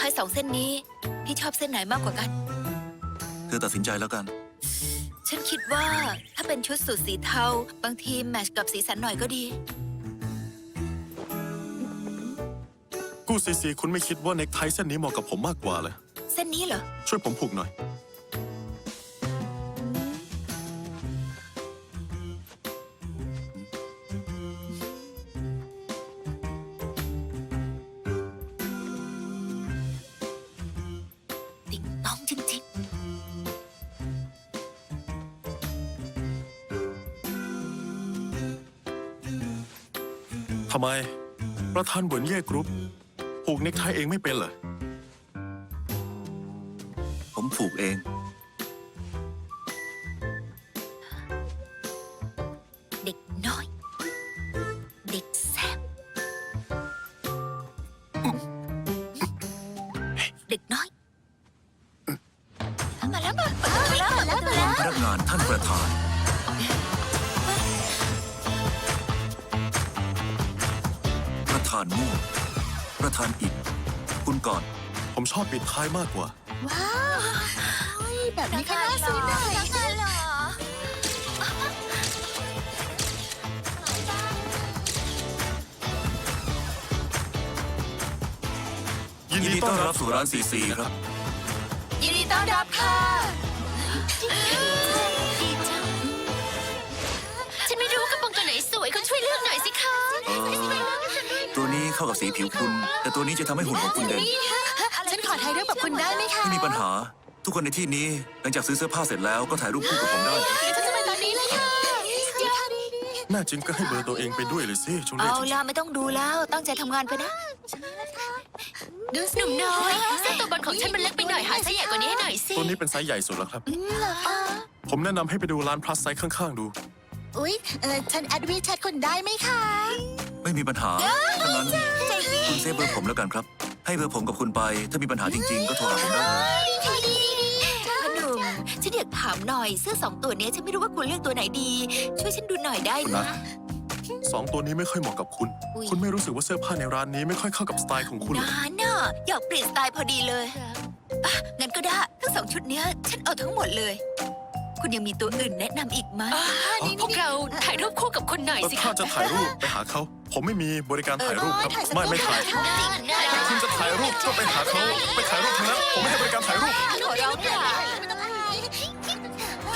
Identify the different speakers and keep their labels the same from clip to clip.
Speaker 1: กไทสองเส้นนี้ พี่ชอบเส้นไหนมากกว่ากัน
Speaker 2: เธอตัดสินใจแล้วกัน
Speaker 1: ฉันคิดว่าถ้าเป็นชุดสูทสีเทา บางทีแมทชกับสีสันหน่อยก็ดี
Speaker 3: กู้ซีซีคุณไม่คิดว่าเน็กไทเส้นนี้เหมาะกับผมมากกว่าเลย
Speaker 1: เส้นนี้เหรอ
Speaker 3: ช่วยผมผูกหน่อย
Speaker 1: ติ๊งต้องจริง
Speaker 3: ทำไม ประธานเหวินเย่กรุ๊ปผูกเน็กไทเองไม่เป็นเหรอ
Speaker 2: ผมผูกเอง
Speaker 1: ๆ เด็กน้อย เด็กแซบเด็กน้อย
Speaker 2: นักงานท่านประธาน ประธานม่วงประธานอิดคุณก่อน
Speaker 3: ผมชอบปิดท้ายมากกว่า
Speaker 1: ว้าวแบบนี้ก็น่าซื้อหน่อยเหรอ
Speaker 3: ยิน
Speaker 2: ยิน
Speaker 3: ดี
Speaker 2: ดี
Speaker 3: ต้
Speaker 2: ต้
Speaker 3: อ
Speaker 2: อนน
Speaker 3: รั
Speaker 2: รั
Speaker 3: บบ
Speaker 2: สู่ร้านซีซีครับ
Speaker 1: ยินดีต้อนรับค่ะ สิคะ
Speaker 2: เออตัวนี้เข้ากับสีผิวคุณ แต่ตัวนี้จะทำให้หุ่นของคุณเด่น
Speaker 1: ฉันขอถ่ายรูปกับคุณได้ไหมคะ
Speaker 2: ไม่มีปัญหา ทุกคนในที่นี้หลังจากซื้อเสื้อผ้าเสร็จแล้วก็ถ่ายรูปคู่กับผมได้
Speaker 1: ฉันจะไปตอนนี้เลยค่ะ
Speaker 3: แน่จริงก็ให้เบอร์ตัวเองไปด้วยเลยสิช่วงนี้
Speaker 1: เอาล่ะไม่ต้องดูแล้วตั้งใจทำงานไปนะ ดูหนุ่มน้อยเส้นตัวบนของฉันมันเล็กไปหน่อยหาไซส์ใหญ่กว่านี้ให้หน่อยสิ
Speaker 3: ตัวนี้เป็นไซส์ใหญ่สุดแล้วครับ
Speaker 1: เหรอ
Speaker 3: ผมแนะนำให้ไปดูร้านพลัสไซส์ข้างๆดู
Speaker 1: อุ๊ยเออฉันแอดวีแชทคุณได้ไหมคะ
Speaker 2: ไม่มีปัญหาถ้างั้นคุณเซฟเบอร์ผมแล้วกันครับ ให้เบอร์ผมกับคุณไป ถ้ามีปัญหาจริง ๆ ก็โทรหาผมได้เลย
Speaker 1: พ่อหนุ่มฉันอยากถามหน่อยเสื้อสองตัวเนี้ยฉันไม่รู้ว่าคุณเลือกตัวไหนดี ช่วยฉันดูหน่อยได้
Speaker 2: คุณ
Speaker 1: นะ
Speaker 2: นะ
Speaker 3: สองตัวนี้ไม่ค่อยเหมาะกับคุณ
Speaker 1: อุ๊ย
Speaker 3: คุณไม่รู้สึกว่าเสื้อผ้าในร้านนี้ไม่ค่อยเข้ากับสไตล์ของคุณเหรอ
Speaker 1: นานน่ะอยากเปลี่ยนสไตล์พอดีเลยอะงั้นก็ได้ทั้งสองชุดเนี้ยฉันเอาทั้งหมดเลย คุณยังมีตัวอื่นแนะนำอีกไหม
Speaker 4: พวกเราถ่ายรูปคู่กับคุณหน่อย
Speaker 3: แล้ว
Speaker 4: สิ
Speaker 3: ถ้า
Speaker 4: คะ
Speaker 3: จะถ่ายรูปไปหาเขา ผมไม่มีบริการถ่ายรูปครับ ไม่ไม่ถ่ายคุณจะถ่ายรูปก็ไปหาเขาไปถ่ายรูปทั้งนั้น ผมไม่ให้บริการถ่ายรูป
Speaker 1: ขอร้องค่ะ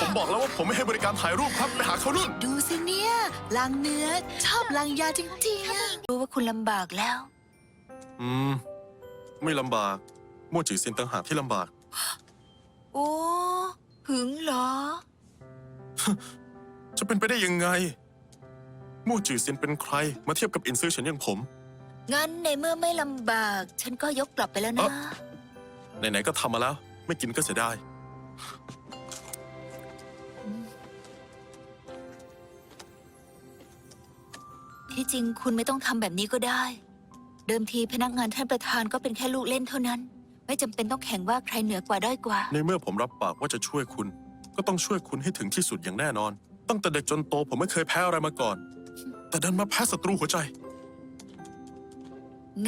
Speaker 3: ผมบอกแล้วว่าผมไม่ให้บริการถ่ายรูปครับไปหาเขานู่น
Speaker 1: ดูสิเนี่ยลังเนื้อชอบลังยาจริงๆรู้ว่าคุณลำบากแล้ว
Speaker 3: อืม ไม่ลำบาก มั่วจือซินต่างหากที่ลำบาก
Speaker 1: โอ้ หึงเหรอ
Speaker 3: จะเป็นไปได้ยังไงมู่จือซินเป็นใคร มาเทียบกับอินซื่อฉันอย่างผม
Speaker 1: งั้นในเมื่อไม่ลำบาก ฉันก็ยกกลับไปแล้วนะ
Speaker 3: ไหนๆก็ทำมาแล้ว ไม่กินก็เสียดาย
Speaker 1: ที่จริงคุณไม่ต้องทำแบบนี้ก็ได้ เดิมทีพนักงานท่านประธานก็เป็นแค่ลูกเล่นเท่านั้น ไม่จำเป็นต้องแข่งว่าใครเหนือกว่าด้อยกว่า
Speaker 3: ในเมื่อผมรับปากว่าจะช่วยคุณ ก็ต้องช่วยคุณให้ถึงที่สุดอย่างแน่นอน ตั้งแต่เด็กจนโตผมไม่เคยแพ้อะไรมาก่อน แต่ดันมาแพ้ศัตรูหัวใจ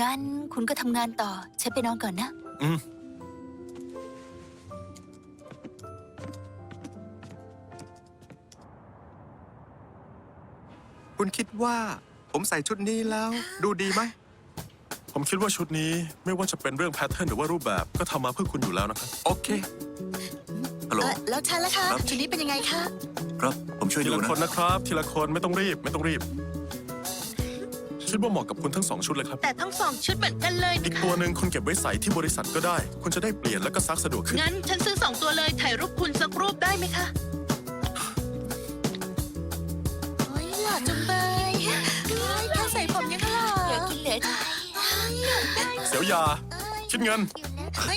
Speaker 1: งั้นคุณก็ทำงานต่อ ฉันไปนอนก่อนนะ
Speaker 3: อืม
Speaker 5: คุณคิดว่า ผมใส่ชุดนี้แล้ว ดูดีไหม
Speaker 3: ผมคิดว่าชุดนี้ไม่ว่าจะเป็นเรื่องแพทเทิร์นหรือว่ารูปแบบก็ทำมาเพื่อคุณอยู่แล้วนะครับ
Speaker 5: โอเค
Speaker 2: ฮัลโหล
Speaker 1: แล้วฉันล่ะคะ
Speaker 2: ครับ
Speaker 1: ชุดนี้เป็นยังไงคะ
Speaker 2: ครับ ผมช่วย
Speaker 3: ที
Speaker 2: ดู
Speaker 3: ละ
Speaker 2: นะ
Speaker 3: คนนะครับ ทีละคนไม่ต้องรีบ ไม่ต้องรีบ คิดว่าเหมาะกับคุณทั้งสองชุดเลยครับ
Speaker 4: แต่ทั้งสองชุดเหมือนกันเลย
Speaker 3: อีกตัวหนึ่งคุณเก็บไว้ใส่ที่บริษัทก็ได้ คุณจะได้เปลี่ยนแล้วก็ซักสะดวกขึ้น
Speaker 4: งั้นฉันซื้อสองตัวเลยถ่ายรูปคุณสักรูปได้ไหมคะ
Speaker 1: โอ้ยหล่อจังเลย เสี
Speaker 3: ยวยา คิดเงิน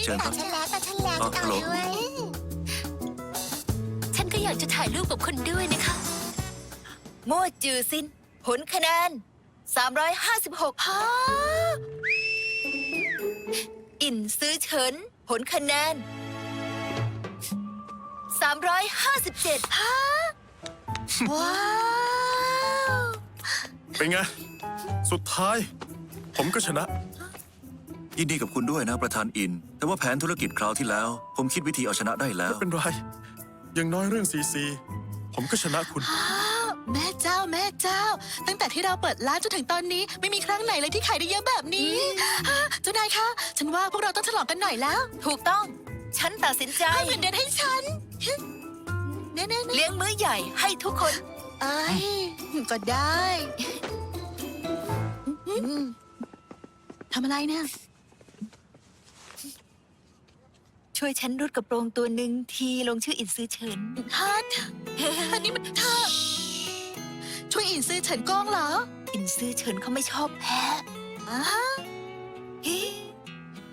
Speaker 2: เชิญครับ
Speaker 1: ฉันแล้วแต่ฉันแล้ว
Speaker 2: อ๋อฮัลโหล
Speaker 1: ฉันก็อยากจะถ่ายรูปกับคุณด้วยนะคะมั่วจือซิน ผลคะแนน 356ฮะอินซื้อเฉิน ผลคะแนน 357ฮะว้าว
Speaker 3: เป็นไง สุดท้าย ผมก็ชนะ
Speaker 2: ยินดีกับคุณด้วยนะประธานอิน แต่ว่าแผนธุรกิจคราวที่แล้ว ผมคิดวิธีเอาชนะได้แล้ว
Speaker 3: ไม่เป็นไร อย่างน้อยเรื่องซีซี ผมก็ชนะคุณ
Speaker 4: อ้าวแม่เจ้าแม่เจ้า ตั้งแต่ที่เราเปิดร้านจนถึงตอนนี้ ไม่มีครั้งไหนเลยที่ขายได้เยอะแบบนี้ฮะเจ้านายคะ ฉันว่าพวกเราต้องฉลองกันหน่อยแล้ว
Speaker 1: ถูกต้อง ฉันตัดสินใจ
Speaker 4: ให้เงินเดือนให้ฉันเน่เน่เน่
Speaker 1: เลี้ยงมื้อใหญ่ให้ทุกคน
Speaker 4: ไอ้ยก็ได้อืมทำอะไรเนี่ย
Speaker 1: ช่วยฉันรูดกระโปรงตัวหนึ่งทีลงชื่ออินซื้อเฉิน
Speaker 4: ฮัทอันนี้มันเธอช่วยอินซื้อเฉินกล้องเหรอ
Speaker 1: อินซื้อเฉินเขาไม่ชอบแพ้
Speaker 4: อ่า
Speaker 1: เฮ้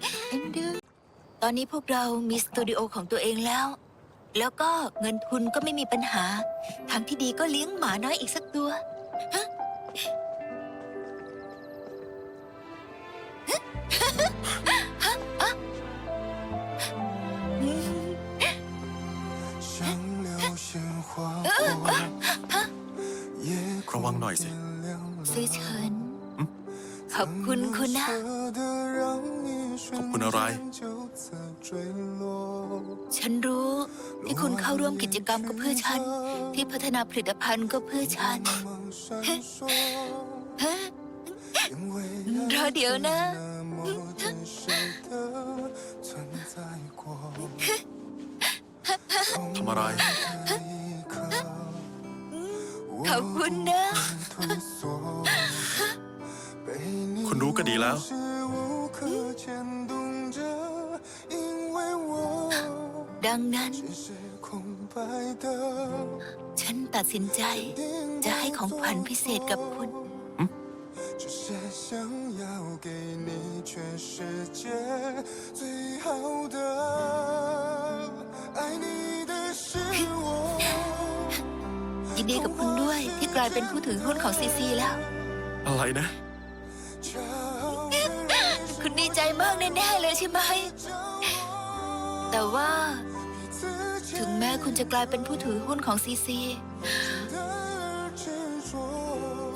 Speaker 4: เอ็นดู
Speaker 1: ตอนนี้พวกเรามีสตูดิโอของตัวเองแล้ว แล้วก็เงินทุนก็ไม่มีปัญหา ทางที่ดีก็เลี้ยงหมาน้อยอีกสักตัว
Speaker 3: น่อยสิ
Speaker 1: ซื้อเชิญขอบคุณคุณนะ
Speaker 3: ขอบคุณอะไร
Speaker 1: ฉันรู้ที่คุณเข้าร่วมกิจกรรมก็เพื่อฉัน ที่พัฒนาผลิตภัณฑ์ก็เพื่อฉันรอเดี๋ยวนะ
Speaker 3: ทำอะไร
Speaker 1: ขอบคุณนะ
Speaker 3: คุณรู้ก็ดีแล้ว
Speaker 6: 无时无刻牵动着，因为我
Speaker 1: ดังนั้น
Speaker 6: 只是空白的。
Speaker 1: ฉันตัดสินใจ จะให้ของขวัญพิเศษกับคุณ
Speaker 6: 只是想要给你全世界最好的，爱你的是我。
Speaker 1: ยินดีกับคุณ ยที่กลายเป็นผู้ถือหุ้นของซีซีแล้ว
Speaker 3: อะไรนะ
Speaker 1: คุณดีใจมากแน่ๆเลยใช่ไหม แต่ว่า ถึงแม้คุณจะกลายเป็นผู้ถือหุ้นของซีซี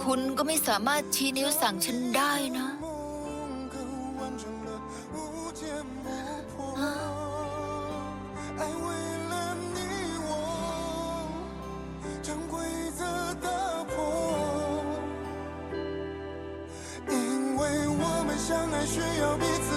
Speaker 1: คุณก็ไม่สามารถชี้นิ้วสั่งฉันได้นะ
Speaker 6: อ้ 需要彼此